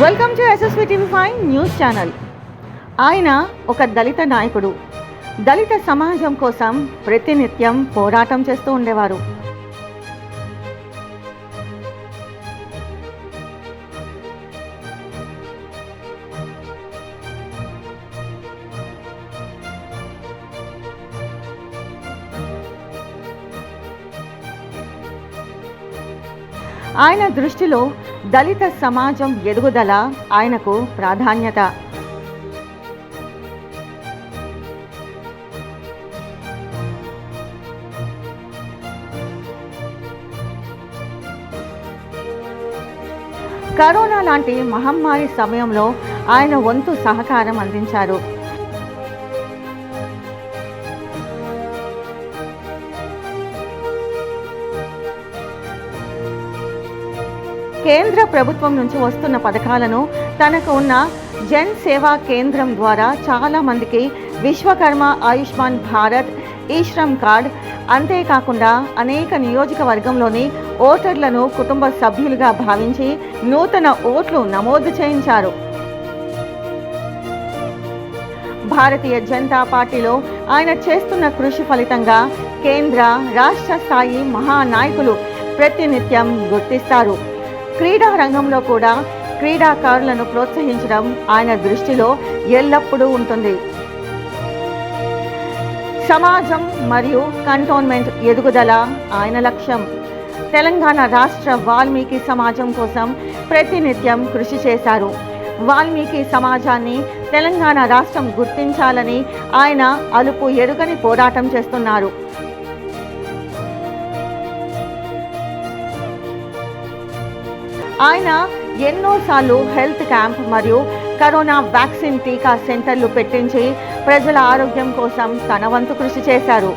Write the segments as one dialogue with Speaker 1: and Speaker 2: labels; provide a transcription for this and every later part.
Speaker 1: Welcome to SSV TV five news channel ఆయన ఒక దళిత నాయకుడు. దళిత సమాజం కోసం ప్రతినిత్యం పోరాటం చేస్తూ ఉండేవారు. ఆయన దృష్టిలో దళిత సమాజం ఎదుగుదల ఆయనకు ప్రాధాన్యత. కరోనా లాంటి మహమ్మారి సమయంలో ఆయన వంతు సహకారం అందించారు. కేంద్ర ప్రభుత్వం నుంచి వస్తున్న పథకాలను తనకు ఉన్న జన్ సేవా కేంద్రం ద్వారా చాలామందికి విశ్వకర్మ ఆయుష్మాన్ భారత్ ఈ శ్రమ్ కార్డ్ అంతేకాకుండా అనేక నియోజకవర్గంలోని ఓటర్లను కుటుంబ సభ్యులుగా భావించి నూతన ఓట్లు నమోదు చేయించారు. భారతీయ జనతా పార్టీలో ఆయన చేస్తున్న కృషి ఫలితంగా కేంద్ర రాష్ట్ర స్థాయి మహానాయకులు ప్రతినిత్యం గుర్తిస్తారు. క్రీడా రంగంలో కూడా క్రీడాకారులను ప్రోత్సహించడం ఆయన దృష్టిలో ఎల్లప్పుడూ ఉంటుంది. సమాజం మరియు కంటోన్మెంట్ ఎదుగుదల ఆయన లక్ష్యం. తెలంగాణ రాష్ట్ర వాల్మీకి సమాజం కోసం ప్రతినిత్యం కృషి చేశారు. వాల్మీకి సమాజాన్ని తెలంగాణ రాష్ట్రం గుర్తించాలని ఆయన అలుపు ఎరుగని పోరాటం చేస్తున్నారు. ఆయన ఎన్నోసార్లు హెల్త్ క్యాంప్ మరియు కరోనా వ్యాక్సిన్ టీకా సెంటర్లు పెట్టించి ప్రజల ఆరోగ్యం కోసం తన వంతు కృషి చేశారు.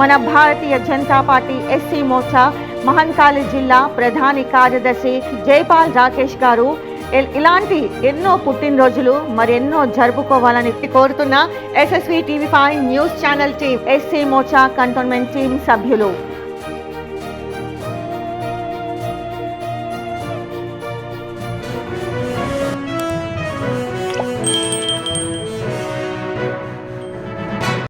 Speaker 1: మన భారతీయ జనతా పార్టీ ఎస్సీ మోర్చా మహంకాళి జిల్లా ప్రధాని కార్యదర్శి జైపాల్ రాకేష్ గారు ఇలాంటి ఎన్నో పుట్టినరోజులు మరెన్నో జరుపుకోవాలని కోరుతున్న SSV TV five news channel team SC Morcha cantonment team సభ్యులు.